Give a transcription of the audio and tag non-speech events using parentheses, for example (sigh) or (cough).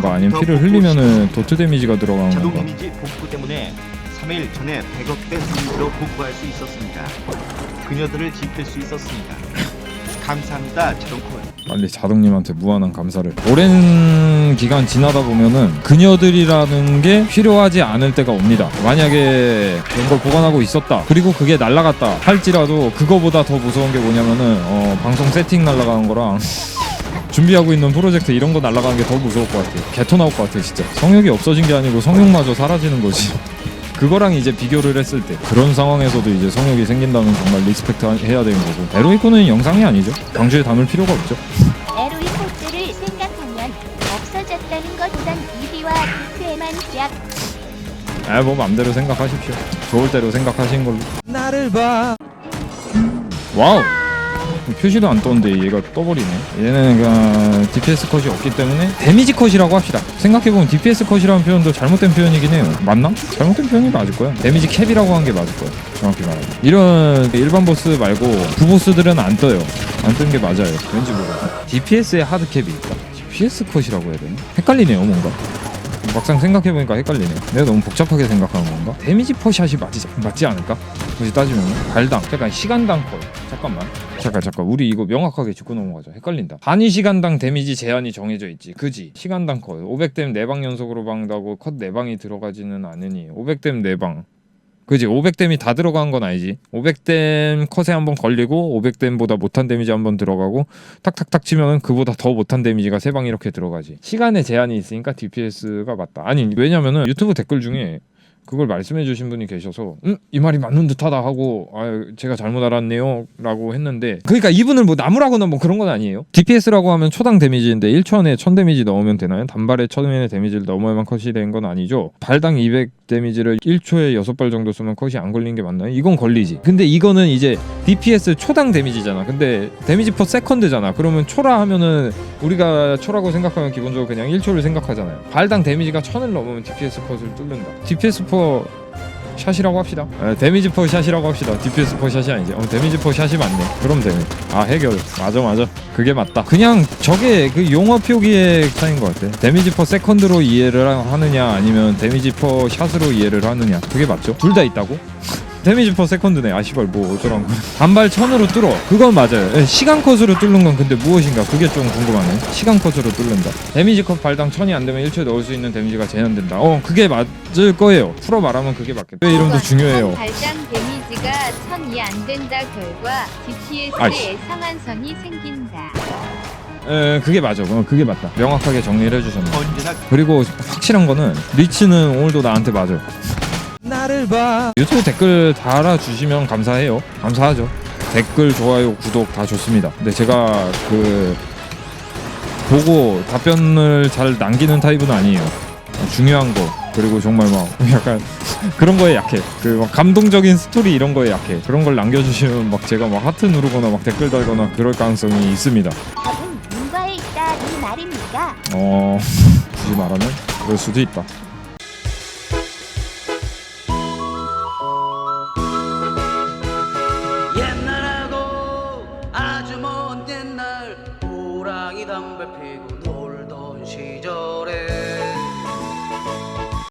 건가 아니면 피를 흘리면은 도트 데미지가 들어가는 자동 건가 이미지 복구 때문에 3일 전에 100억대 수익으로 복구할 수 있었습니다. 그녀들을 지킬 수 있었습니다. 감사합니다, 자동콜. 빨리 자동님한테 무한한 감사를 오랜 기간 지나다 보면은 그녀들이라는 게 필요하지 않을 때가 옵니다 만약에 그런 걸 보관하고 있었다 그리고 그게 날라갔다 할지라도 그거보다 더 무서운 게 뭐냐면은 어, 방송 세팅 날라가는 거랑 준비하고 있는 프로젝트 이런 거 날라가는 게 더 무서울 것 같아 개토 나올 것 같아 진짜. 성욕이 없어진 게 아니고 성욕마저 사라지는 거지. (laughs) 그거랑 이제 비교를 했을 때 그런 상황에서도 이제 성욕이 생긴다면 정말 리스펙트 해야 되는 거고. 에로이코는 영상이 아니죠. 강주에 담을 필요가 없죠. 에로이 포즈를 생각하면 없어졌다는 것보단 이비와 디크에만 쫙아뭐 맘대로 생각하십시오. 좋을 대로 생각하신 걸로. 나를 봐. 와우 표시도 안 떴는데 얘가 떠버리네. 얘는 그 DPS 컷이 없기 때문에 데미지 컷이라고 합시다. 생각해보면 DPS 컷이라는 표현도 잘못된 표현이긴 해요. 맞나? 잘못된 표현이 맞을 거야. 데미지 캡이라고 한 게 맞을 거야. 정확히 말하면. 이런 일반 보스 말고 부보스들은 안 떠요. 안 뜬 게 맞아요. 왠지 모르겠어 DPS에 하드 캡이 있다. DPS 컷이라고 해야 되나? 헷갈리네요 뭔가. 막상 생각해보니까 헷갈리네. 내가 너무 복잡하게 생각하는 건가? 데미지 퍼샷이 맞지, 맞지 않을까? 굳이 따지면. 발당, 잠깐 시간당 컷. 잠깐만. 잠깐 잠깐 우리 이거 명확하게 짚고 넘어가자. 헷갈린다. 단위 시간당 데미지 제한이 정해져 있지. 그지? 시간당 컷. 500댐 4방 연속으로 방다고 컷 4방이 들어가지는 않으니 500댐 4방. 그지 500댐이 다 들어간 건 아니지 500댐 컷에 한 번 걸리고 500댐보다 못한 데미지 한 번 들어가고 탁탁탁 치면은 그보다 더 못한 데미지가 세 방 이렇게 들어가지 시간에 제한이 있으니까 DPS가 맞다 아니 왜냐면은 유튜브 댓글 중에 그걸 말씀해 주신 분이 계셔서 음, 이 말이 맞는 듯하다 하고 아 제가 잘못 알았네요. 라고 했는데 그러니까 이분을 뭐 나무라거나 뭐 그런 건 아니에요. DPS라고 하면 초당 데미지인데 1초 안에 1000 데미지 넣으면 되나요? 단발에 1000의 데미지를 넘어야만 컷이 된 건 아니죠? 발당 200 데미지를 1초에 6발 정도 쓰면 컷이 안 걸린 게 맞나요? 이건 걸리지. 근데 이거는 이제 DPS 초당 데미지잖아. 근데 데미지 퍼 세컨드잖아. 그러면 초라 하면은 우리가 초라고 생각하면 기본적으로 그냥 1초를 생각하잖아요. 발당 데미지가 1000을 넘으면 DPS 컷을 뚫는다. DPS 퍼 샷이라고 합시다. 에, 데미지 퍼 샷이라고 합시다. DPS 퍼 샷이 아니지. 어, 데미지 퍼 샷이 맞네. 그럼 되네. 아 해결. 맞아 맞아. 그게 맞다. 그냥 저게 그 용어 표기의 차이인 것 같아. 데미지 퍼 세컨드로 이해를 하- 하느냐 아니면 데미지 퍼 샷으로 이해를 하느냐. 그게 맞죠? 둘 다 있다고? 데미지 퍼 세컨드네. 아 씨발 뭐 어쩌란 거야. 단발 천으로 뚫어. 그건 맞아요. 예, 시간 컷으로 뚫는 건 근데 무엇인가? 그게 좀 궁금하네. 시간 컷으로 뚫는다. 데미지 컷 발당 천이 안 되면 1초에 넣을 수 있는 데미지가 제한된다. 어 그게 맞을 거예요. 풀어 말하면 그게 맞겠다. 왜 이름도 중요해요? 발당 데미지가 1000이 안 된다 결과 DPS에 아이씨. 상한선이 생긴다. 에 그게 맞아. 어, 그게 맞다. 명확하게 정리를 해주셨네. 언제나 그리고 확실한 거는 리치는 오늘도 나한테 맞아 나를 봐. 유튜브 댓글 달아주시면 감사해요. 감사하죠. 댓글 좋아요 구독 다 좋습니다. 근데 제가 그 보고 답변을 잘 남기는 타입은 아니에요. 중요한 거. 그리고 정말 막 (laughs) 약간 그런 거에 약해. 그 막 감동적인 스토리 이런 거에 약해. 그런 걸 남겨주시면 막 제가 막 하트 누르거나 막 댓글 달거나 그럴 가능성이 있습니다. 답은 문과에 있다 이 말입니다. 어 (laughs) 굳이 말하면 그럴 수도 있다 호랑이 담배 피고 놀던 시절에